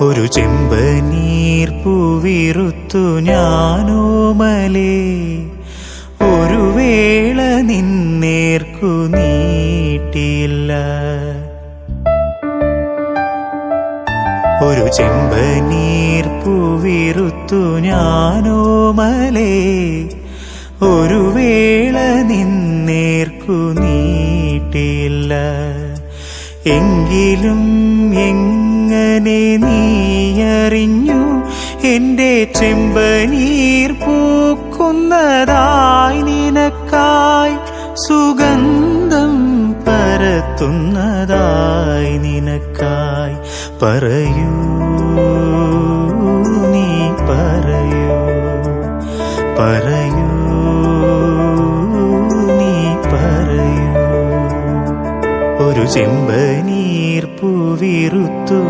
ഒരു ചെമ്പനീർ പൂവിറുത്തു ഞാനോമലേ ഒരു വേള നിന്നേർക്കു നീട്ടില്ല. ഒരു ചെമ്പനീർ പൂവിറുത്തു ഞാനോമലേ ഒരു വേള നിന്നേർക്കു നീട്ടില്ല. എങ്കിലും എങ്ങനെ നീയറിഞ്ഞു. എന്റെ ചെമ്പനീർ പൂക്കുന്നതായി നിനക്കായി സുഗന്ധം പരത്തുന്നതായി നിനക്കായി പറയൂ. നീ പറയൂ. പറയൂ. നീ പറയൂ. ഒരു ചെമ്പനീർ പൂവിറുത്തു